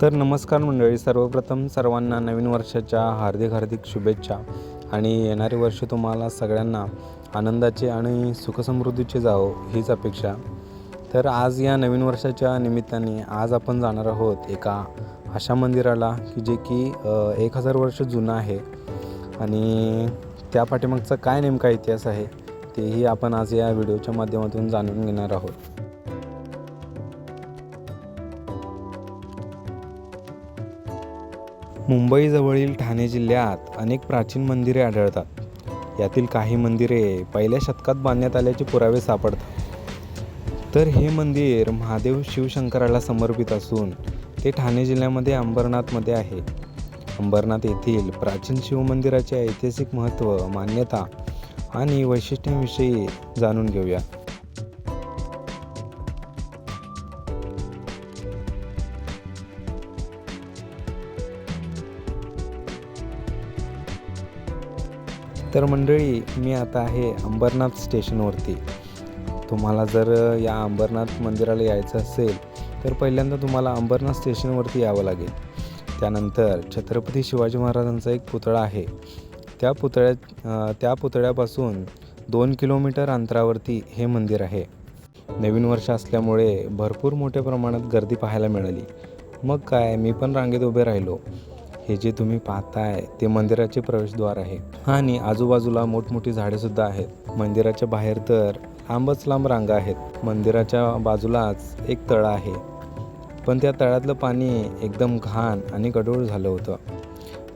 तर नमस्कार मंडळी सर्वप्रथम सर्वांना नवीन वर्षाच्या हार्दिक हार्दिक शुभेच्छा. आणि येणारे वर्ष तुम्हाला सगळ्यांना आनंदाचे आणि सुखसमृद्धीचे जावो हीच अपेक्षा. तर आज या नवीन वर्षाच्या निमित्ताने आज आपण जाणार आहोत एका अशा मंदिराला की जे की एक हजार वर्ष जुनं आहे. आणि त्या पाठीमागचा काय नेमका इतिहास आहे तेही आपण आज या व्हिडिओच्या माध्यमातून जाणून घेणार आहोत. मुंबईजवळील ठाणे जिल्ह्यात अनेक प्राचीन मंदिरे आढळतात. यातील काही मंदिरे पहिल्या शतकात बांधण्यात आल्याचे पुरावे सापडतात. तर हे मंदिर महादेव शिवशंकराला समर्पित असून ते ठाणे जिल्ह्यामध्ये अंबरनाथमध्ये आहे. अंबरनाथ येथील प्राचीन शिवमंदिराचे ऐतिहासिक महत्त्व मान्यता आणि वैशिष्ट्यांविषयी जाणून घेऊया. तर मंडळी मी आता आहे अंबरनाथ स्टेशनवरती. तुम्हाला जर या अंबरनाथ मंदिराला यायचं असेल तर पहिल्यांदा तुम्हाला अंबरनाथ स्टेशनवरती यावं लागेल. त्यानंतर छत्रपती शिवाजी महाराजांचा एक पुतळा आहे. त्या पुतळ्यात त्या पुतळ्यापासून दोन किलोमीटर अंतरावरती हे मंदिर आहे. नवीन वर्ष असल्यामुळे भरपूर मोठ्या प्रमाणात गर्दी पाहायला मिळाली. मग काय मी पण रांगेत उभे राहिलो. हे जे तुम्ही पाहताय ते मंदिराचे प्रवेशद्वार आहे. आणि आजूबाजूला मोठमोठी झाडेसुद्धा आहेत. मंदिराच्या बाहेर तर लांबच लांब रांगा आहेत. मंदिराच्या बाजूलाच एक तळं आहे. पण त्या तळ्यातलं पाणी एकदम घाण आणि गडूळ झालं होतं.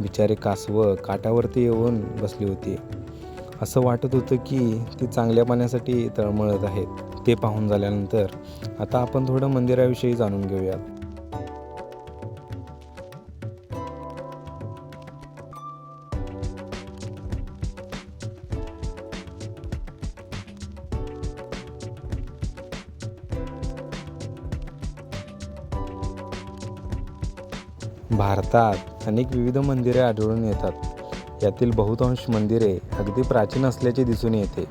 बिचारे कासवं काठावरती येऊन बसली होती. असं वाटत होतं की ती चांगल्या पाण्यासाठी तळमळत आहेत. ते पाहून झाल्यानंतर आता आपण थोडं मंदिराविषयी जाणून घेऊयात. भारतात अनेक विविध मंदिरे आढळून येतात. यातील बहुतांश मंदिरे अगदी प्राचीन असल्याचे दिसून येते.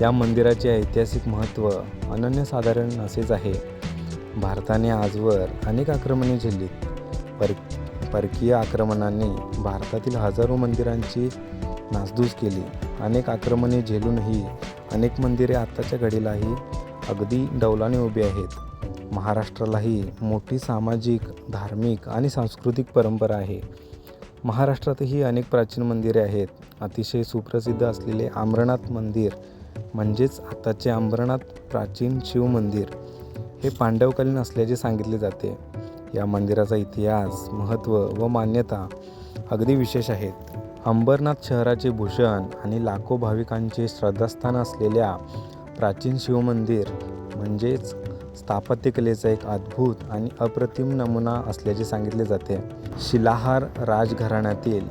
या मंदिराचे ऐतिहासिक महत्त्व अनन्यसाधारण असेच आहे. भारताने आजवर अनेक आक्रमणे झेललीत. पर परकीय आक्रमणांनी भारतातील हजारो मंदिरांची नासधूस केली. अनेक आक्रमणे झेलूनही अनेक मंदिरे आत्ताच्या घडीलाही अगदी डौलाने उभी आहेत. महाराष्ट्रालाही मोठी सामाजिक धार्मिक आणि सांस्कृतिक परंपरा आहे. महाराष्ट्रातही अनेक प्राचीन मंदिरे आहेत. अतिशय सुप्रसिद्ध असलेले आम्रनाथ मंदिर म्हणजेच आताचे अंबरनाथ प्राचीन शिव मंदिर हे पांडवकालीन असल्याचे सांगितले जाते. या मंदिराचा इतिहास महत्त्व व मान्यता अगदी विशेष आहेत. अंबरनाथ शहराचे भूषण आणि लाखो भाविकांचे श्रद्धास्थान असलेल्या प्राचीन शिवमंदिर म्हणजेच स्थापत्यकलेचा एक अद्भुत आणि अप्रतिम नमुना असल्याचे सांगितले जाते. शिलाहार राजघराण्यातील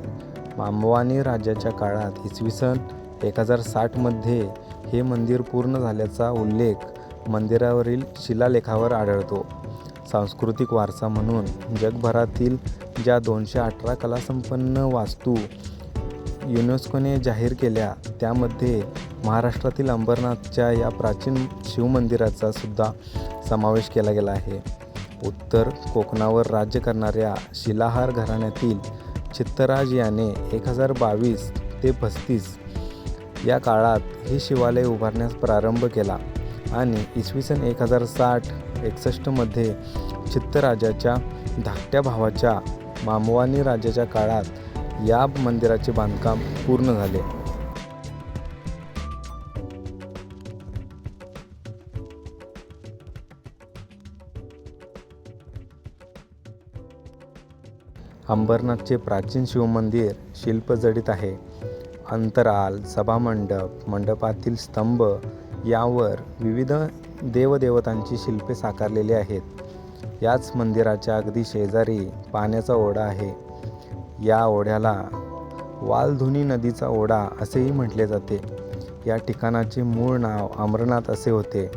मांबवानी राज्याच्या काळात इसवी सन एक हजार साठमध्ये हे मंदिर पूर्ण झाल्याचा उल्लेख मंदिरावरील शिलालेखावर आढळतो. सांस्कृतिक वारसा म्हणून जगभरातील ज्या दोनशे अठरा कलासंपन्न वास्तू युनेस्कोने जाहीर केल्या. त्यामध्ये महाराष्ट्रातील अंबरनाथच्या या प्राचीन शिवमंदिराचा सुद्धा समावेश केला गेला आहे. उत्तर कोकणावर राज्य करणाऱ्या शिलाहार घराण्यातील चित्तराज याने एक हजार बावीस ते पस्तीस या काळात हे शिवालय उभारण्यास प्रारंभ केला आणि इसवी सन एक हजार साठ एकसष्टमध्ये चित्तराजाच्या धाकट्या भावाच्या मामवानी राजाच्या काळात या मंदिराचे बांधकाम पूर्ण झाले. अंबरनाथचे प्राचीन शिवमंदिर शिल्पजडित आहे. अंतराल सभामंडप मंडपातील स्तंभ यावर विविध देवदेवतांची शिल्पे साकारलेली आहेत. याच मंदिराच्या अगदी शेजारी पाण्याचा ओढा आहे. या ओढ्याला वालधुनी नदीचा ओढा असेही म्हटले जाते. या ठिकाणाचे मूळ नाव अमरनाथ असे होते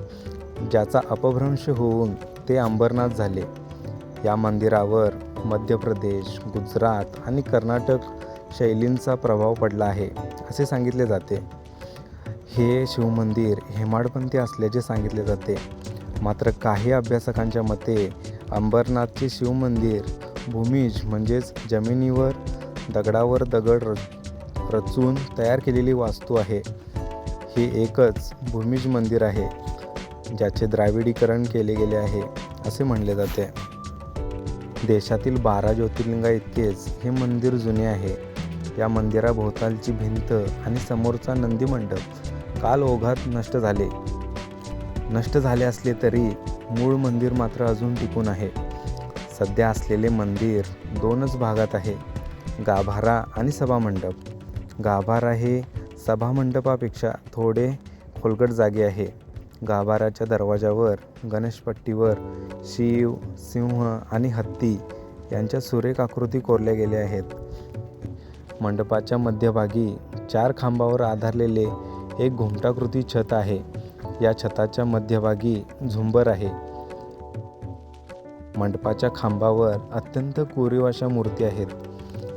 ज्याचा अपभ्रंश होऊन ते अंबरनाथ झाले. या मंदिरावर मध्य प्रदेश गुजरात आणि कर्नाटक शैलींचा प्रभाव पडला आहे असे सांगितले जाते. हे शिवमंदिर हेमाडपंथी असल्याचे सांगितले जाते. मात्र काही अभ्यासकांच्या मते अंबरनाथचे शिवमंदिर भूमिज म्हणजेच जमिनीवर दगडावर दगड र रचून तयार केलेली वास्तू आहे. हे एकच भूमिज मंदिर आहे ज्याचे द्राविडीकरण केले गेले आहे असे म्हणले जाते. देशातील बारा ज्योतिर्लिंगा इतकेच हे मंदिर जुने आहे. या मंदिराभोवतालची भिंत आणि समोरचा नंदी मंडप काल ओघात नष्ट झाले. नष्ट झाले असले तरी मूळ मंदिर मात्र अजून टिकून आहे. सध्या असलेले मंदिर दोनच भागात आहे गाभारा आणि सभामंडप. गाभारा हे सभामंडपापेक्षा थोडे खोलगट जागे आहे. गाभाराच्या दरवाजावर गणेशपट्टीवर शिव सिंह आणि हत्ती यांच्या सुरेख आकृती कोरल्या गेल्या आहेत. मंडपाच्या मध्यभागी चार खांबावर आधारलेले एक घुमटाकृती छत आहे. या छताच्या मध्यभागी झुंबर आहे. मंडपाच्या खांबावर अत्यंत कोरीव अशा मूर्ती आहेत.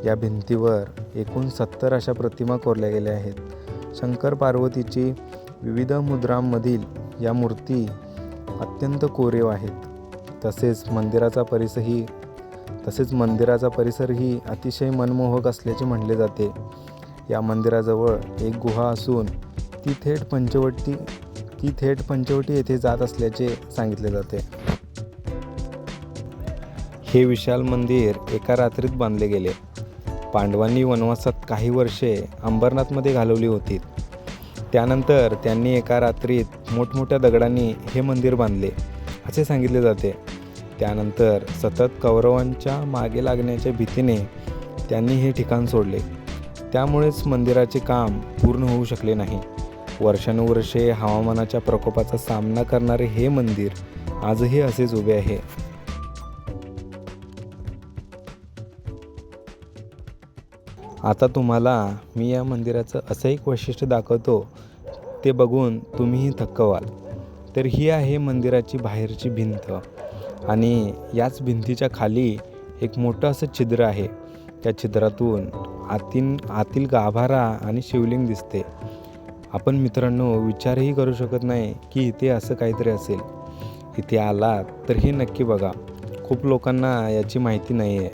या भिंतीवर एकूण सत्तर अशा प्रतिमा कोरल्या गेल्या आहेत. शंकर पार्वतीची विविध मुद्रांमधील या मूर्ती अत्यंत कोरीव आहेत. तसेच मंदिराचा परिसरही तसेच मंदिराचा परिसरही अतिशय मनमोहक असल्याचे म्हणले जाते. या मंदिराजवळ एक गुहा असून ती थेट पंचवटी ती थेट पंचवटी येथे जात असल्याचे सांगितले जाते. हे विशाल मंदिर एका रात्रीत बांधले गेले. पांडवांनी वनवासात काही वर्षे अंबरनाथमध्ये घालवली होती. त्यानंतर त्यांनी एका रात्रीत मोठमोठ्या दगडांनी हे मंदिर बांधले असे सांगितले जाते. त्यानंतर सतत कौरवांच्या मागे लागण्याच्या भीतीने त्यांनी हे ठिकाण सोडले. त्यामुळेच मंदिराचे काम पूर्ण होऊ शकले नाही. वर्षानुवर्षे हवामानाच्या प्रकोपाचा सामना करणारे हे मंदिर आजही असेच उभे आहे. आता तुम्हाला मी या मंदिराचं असं एक वैशिष्ट्य दाखवतो ते बघून तुम्हीही थक्क व्हाल तर ही आहे मंदिराची बाहेरची भिंत आणि याच भिंतीच्या खाली एक मोठं असं छिद्र आहे. त्या छिद्रातून आतीन आतील गाभारा आणि शिवलिंग दिसते. आपण मित्रांनो विचारही करू शकत नाही की इथे असं काहीतरी असेल. इथे आलात तर हे नक्की बघा. खूप लोकांना याची माहिती नाही आहे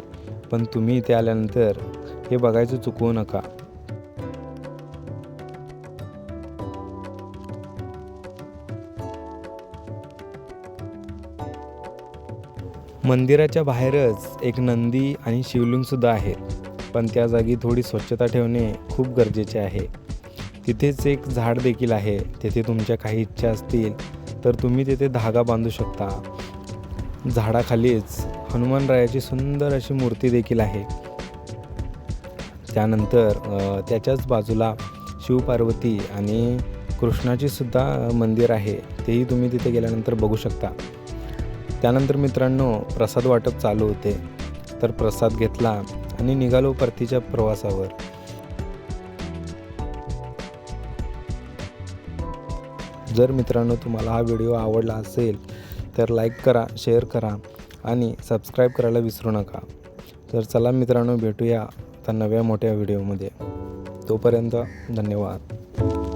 पण तुम्ही इथे आल्यानंतर हे बघायचं चुकवू नका. मंदिराच्या बाहेरच एक नंदी आणि शिवलिंगसुद्धा आहे. पण त्या जागी थोडी स्वच्छता ठेवणे खूप गरजेचे आहे. तिथेच एक झाड देखील आहे. तेथे तुमच्या काही इच्छा असतील तर तुम्ही तिथे धागा बांधू शकता. झाडाखालीच हनुमानरायाची सुंदर अशी मूर्ती देखील आहे. त्यानंतर त्याच्याच बाजूला शिवपार्वती आणि कृष्णाची सुद्धा मंदिर आहे. तेही तुम्ही तिथे गेल्यानंतर बघू शकता. त्यानंतर मित्रांनो प्रसाद वाटप चालू होते. तर प्रसाद घेतला आणि निघालो परतीच्या प्रवासावर. जर मित्रांनो तुम्हाला हा व्हिडिओ आवडला असेल तर लाईक करा शेअर करा आणि सबस्क्राईब करायला विसरू नका. तर चला मित्रांनो भेटूया भेटता नव्या मोठ्या व्हिडिओमध्ये. तोपर्यंत धन्यवाद.